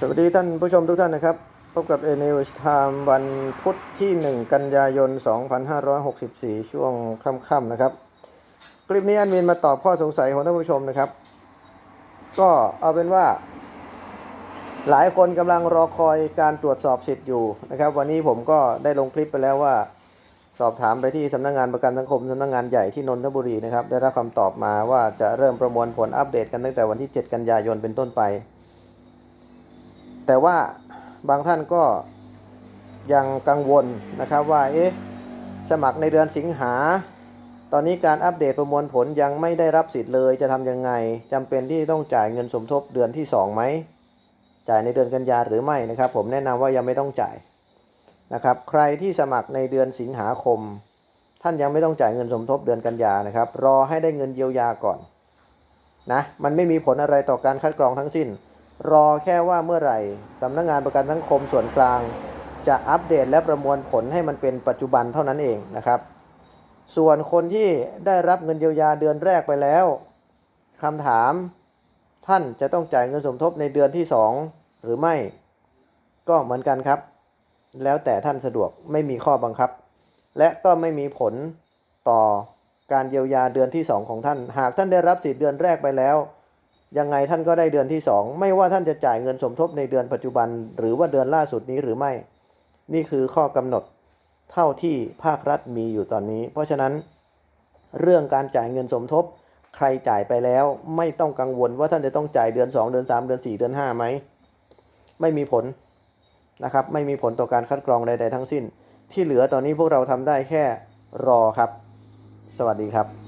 สวัสดีท่านผู้ชมทุกท่านนะครับ พบกับ a n e w s Time วันพุธที่ 1 กันยายน 2564 ช่วงค่ำๆนะครับ คลิปนี้แอดมินมาตอบข้อสงสัยของท่านผู้ชมนะครับ ก็เอาเป็นว่า หลายคนกำลังรอคอยการตรวจสอบสิทธิ์อยู่นะครับ วันนี้ผมก็ได้ลงคลิปไปแล้วว่า สอบถามไปที่สำนักงานประกันสังคมสำนักงานใหญ่ที่นนทบุรีนะครับได้รับคำตอบมาว่าจะเริ่มประมวลผลอัปเดตกันตั้งแต่วันที่ 7 กันยายนเป็นต้นไป แต่ว่าบางท่านก็ยังกังวลนะครับว่าเอ๊ะสมัครในเดือนสิงหา ตอนนี้การอัปเดตประมวลผลยังไม่ได้รับสิทธิ์เลยจะทำยังไงจำเป็นที่ต้องจ่ายเงินสมทบเดือนที่2ไหมจ่ายในเดือนกันยาหรือไม่นะครับ ผมแนะนำว่ายังไม่ต้องจ่ายนะครับใครที่สมัครในเดือนสิงหาคม ท่านยังไม่ต้องจ่ายเงินสมทบเดือนกันยานะครับ รอให้ได้เงินเยียวยาก่อนนะมันไม่มีผลอะไรต่อการคัดกรองทั้งสิ้น รอแค่ว่าเมื่อไหร่สำนักงานประกันสังคมส่วนกลาง จะอัปเดตและประมวลผลให้มันเป็นปัจจุบันเท่านั้นเองนะครับ ส่วนคนที่ได้รับเงินเยียวยาเดือนแรกไปแล้วคำถามท่านจะต้องจ่ายเงินสมทบในเดือนที่ 2 หรือไม่ ก็เหมือนกันครับ แล้วแต่ท่านสะดวกไม่มีข้อบังคับ และก็ไม่มีผลต่อการเยียวยาเดือนที่ 2 ของท่าน หากท่านได้รับสิทธิ์เดือนแรกไปแล้ว ยังไงท่านก็ได้เดือนที่ 2 ไม่ว่าท่านจะจ่ายเงินสมทบในเดือนปัจจุบัน หรือว่าเดือนล่าสุดนี้หรือไม่ นี่คือข้อกำหนดเท่าที่ภาครัฐมีอยู่ตอนนี้ เพราะฉะนั้นเรื่องการจ่ายเงินสมทบ ใครจ่ายไปแล้วไม่ต้องกังวลว่าท่านจะต้องจ่ายเดือน 2 เดือน 3 เดือน 4 เดือน5ไหมไม่มีผลนะครับไม่มีผลต่อการคัดกรองใดๆทั้งสิ้น ที่เหลือตอนนี้พวกเราทำได้แค่รอครับ สวัสดีครับ